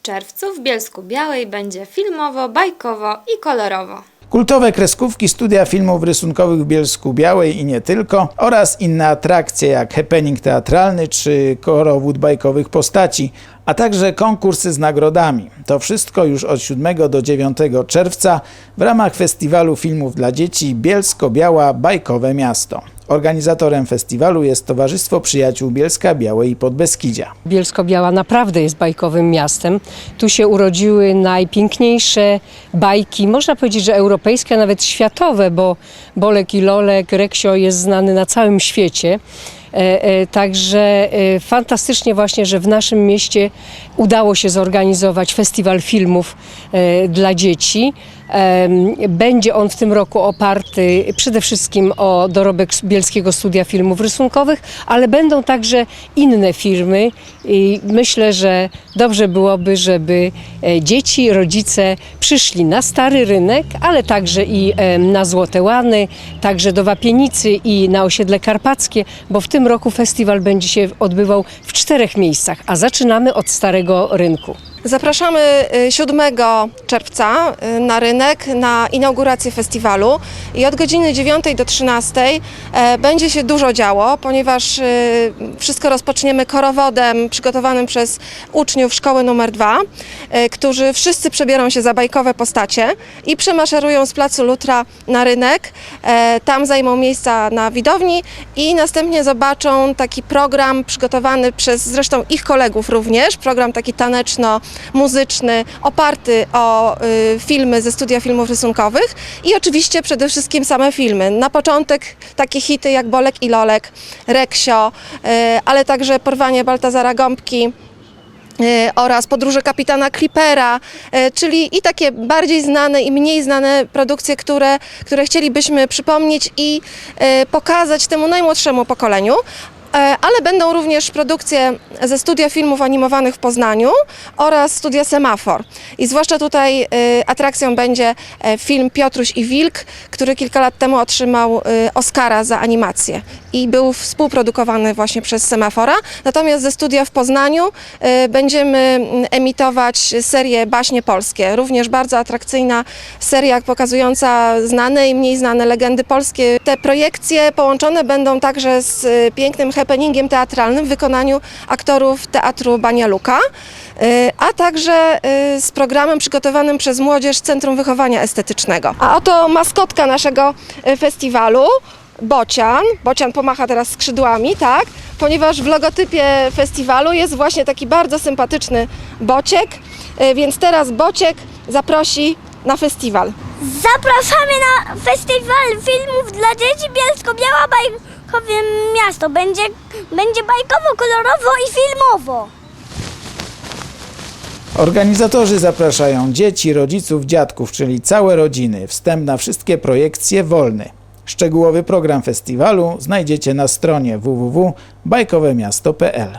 W czerwcu w Bielsku Białej będzie filmowo, bajkowo i kolorowo. Kultowe kreskówki studia filmów rysunkowych w Bielsku Białej i nie tylko oraz inne atrakcje jak happening teatralny czy korowód bajkowych postaci, a także konkursy z nagrodami. To wszystko już od 7 do 9 czerwca w ramach festiwalu filmów dla dzieci Bielsko-Biała Bajkowe Miasto. Organizatorem festiwalu jest Towarzystwo Przyjaciół Bielska Białej i Podbeskidzia. Bielsko-Biała naprawdę jest bajkowym miastem. Tu się urodziły najpiękniejsze bajki, można powiedzieć, że europejskie, a nawet światowe, bo Bolek i Lolek, Reksio jest znany na całym świecie. E, e, Także e, fantastycznie właśnie, że w naszym mieście udało się zorganizować festiwal filmów dla dzieci. Będzie on w tym roku oparty przede wszystkim o dorobek Bielskiego Studia Filmów Rysunkowych, ale będą także inne firmy i myślę, że dobrze byłoby, żeby e, dzieci, rodzice przyszli na Stary Rynek, ale także i na Złote Łany, także do Wapienicy i na osiedle Karpackie, bo w tym roku festiwal będzie się odbywał w czterech miejscach, a zaczynamy od Starego Rynku. Zapraszamy y, 7 czerwca y, na rynek na inaugurację festiwalu i od godziny 9 do 13 e, będzie się dużo działo, ponieważ y, wszystko rozpoczniemy korowodem przygotowanym przez uczniów szkoły numer 2, którzy wszyscy przebiorą się za bajkowe postacie i przemaszerują z placu Lutra na rynek. E, Tam zajmą miejsca na widowni i następnie zobaczą taki program przygotowany przez zresztą ich kolegów również, program taki taneczno-muzyczny, oparty o y, filmy ze studia filmów rysunkowych i oczywiście przede wszystkim same filmy. Na początek takie hity jak Bolek i Lolek, Reksio, y, ale także Porwanie Baltazara Gąbki, e, oraz Podróże kapitana Clippera, czyli i takie bardziej znane i mniej znane produkcje, które, które chcielibyśmy przypomnieć i pokazać temu najmłodszemu pokoleniu. E, Ale będą również produkcje ze studia filmów animowanych w Poznaniu oraz studia Semafor. I zwłaszcza tutaj e, atrakcją będzie e, film Piotruś i Wilk, który kilka lat temu otrzymał e, Oscara za animację i był współprodukowany właśnie przez Semafora. Natomiast ze studia w Poznaniu e, będziemy mm, emitować serię Baśnie Polskie. Również bardzo atrakcyjna seria pokazująca znane i mniej znane legendy polskie. Te projekcje połączone będą także z pięknym happeningiem teatralnym w wykonaniu aktorów Teatru Banialuka, e, a także e, z programem przygotowanym przez Młodzież Centrum Wychowania Estetycznego. A oto maskotka naszego e, festiwalu. Bocian. Bocian pomacha teraz skrzydłami, tak? Ponieważ w logotypie festiwalu jest właśnie taki bardzo sympatyczny bociek, więc teraz bociek zaprosi na festiwal. Zapraszamy na festiwal filmów dla dzieci Bielsko-Biała Bajkowe Miasto. Będzie, będzie bajkowo, kolorowo i filmowo. Organizatorzy zapraszają dzieci, rodziców, dziadków, czyli całe rodziny. Wstęp na wszystkie projekcje wolny. Szczegółowy program festiwalu znajdziecie na stronie www.bajkowemiasto.pl.